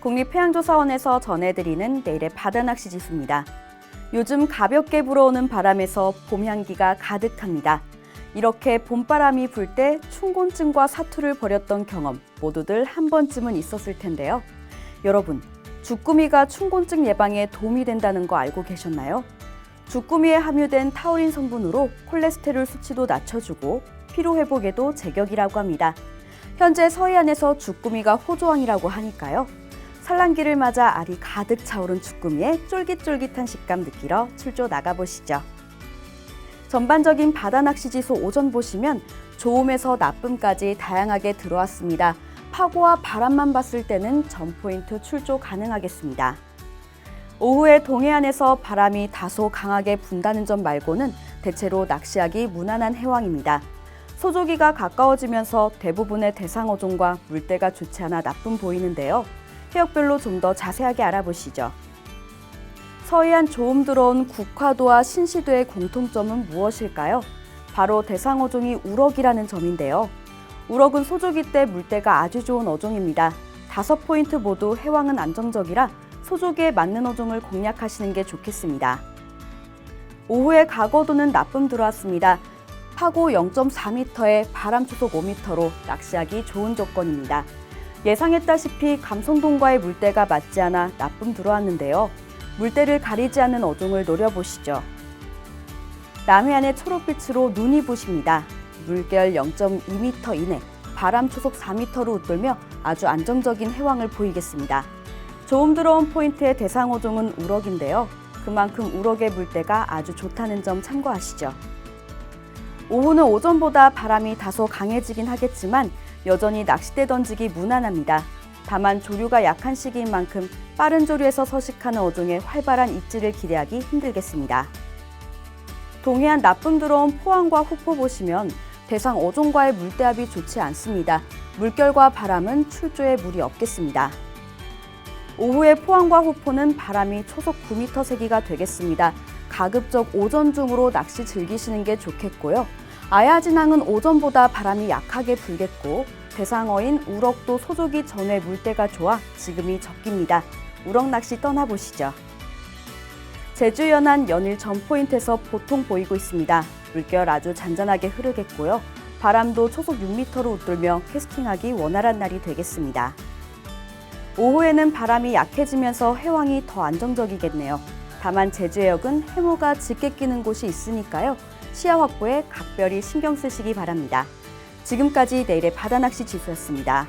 국립해양조사원에서 전해드리는 내일의 바다낚시 지수입니다. 요즘 가볍게 불어오는 바람에서 봄 향기가 가득합니다. 이렇게 봄바람이 불때 춘곤증과 사투를 벌였던 경험 모두들 한 번쯤은 있었을 텐데요. 여러분, 주꾸미가 춘곤증 예방에 도움이 된다는 거 알고 계셨나요? 주꾸미에 함유된 타우린 성분으로 콜레스테롤 수치도 낮춰주고 피로 회복에도 제격이라고 합니다. 현재 서해안에서 주꾸미가 호조왕이라고 하니까요. 산란기를 맞아 알이 가득 차오른 주꾸미의 쫄깃쫄깃한 식감 느끼러 출조 나가보시죠. 전반적인 바다 낚시 지수 오전 보시면 좋음에서 나쁨까지 다양하게 들어왔습니다. 파고와 바람만 봤을 때는 전 포인트 출조 가능하겠습니다. 오후에 동해안에서 바람이 다소 강하게 분다는 점 말고는 대체로 낚시하기 무난한 해왕입니다. 소조기가 가까워지면서 대부분의 대상어종과 물때가 좋지 않아 나쁨 보이는데요. 해역별로 좀 더 자세하게 알아보시죠. 서해안 조음 들어온 국화도와 신시도의 공통점은 무엇일까요? 바로 대상어종이 우럭이라는 점인데요. 우럭은 소조기 때 물때가 아주 좋은 어종입니다. 다섯 포인트 모두 해왕은 안정적이라 소조기에 맞는 어종을 공략하시는 게 좋겠습니다. 오후에 가거도는 나쁨 들어왔습니다. 파고 0.4m에 바람 초속 5m로 낚시하기 좋은 조건입니다. 예상했다시피 감성동과의 물때가 맞지 않아 나쁨 들어왔는데요. 물때를 가리지 않는 어종을 노려보시죠. 남해안의 초록빛으로 눈이 부십니다. 물결 0.2m 이내, 바람 초속 4m로 웃돌며 아주 안정적인 해왕을 보이겠습니다. 조음 들어온 포인트의 대상 어종은 우럭인데요. 그만큼 우럭의 물때가 아주 좋다는 점 참고하시죠. 오후는 오전보다 바람이 다소 강해지긴 하겠지만 여전히 낚싯대 던지기 무난합니다. 다만 조류가 약한 시기인 만큼 빠른 조류에서 서식하는 어종의 활발한 입질을 기대하기 힘들겠습니다. 동해안 나쁨 들어온 포항과 후포 보시면 대상 어종과의 물대합이 좋지 않습니다. 물결과 바람은 출조에 무리 없겠습니다. 오후에 포항과 후포는 바람이 초속 9m 세기가 되겠습니다. 가급적 오전 중으로 낚시 즐기시는 게 좋겠고요. 아야진항은 오전보다 바람이 약하게 불겠고 대상어인 우럭도 소조기 전에 물때가 좋아 지금이 적깁니다. 우럭 낚시 떠나보시죠. 제주 연안 연일 전 포인트에서 보통 보이고 있습니다. 물결 아주 잔잔하게 흐르겠고요. 바람도 초속 6m로 웃돌며 캐스팅하기 원활한 날이 되겠습니다. 오후에는 바람이 약해지면서 해왕이 더 안정적이겠네요. 다만 제주 해역은 해무가 짙게 끼는 곳이 있으니까요. 시야 확보에 각별히 신경 쓰시기 바랍니다. 지금까지 내일의 바다낚시 지수였습니다.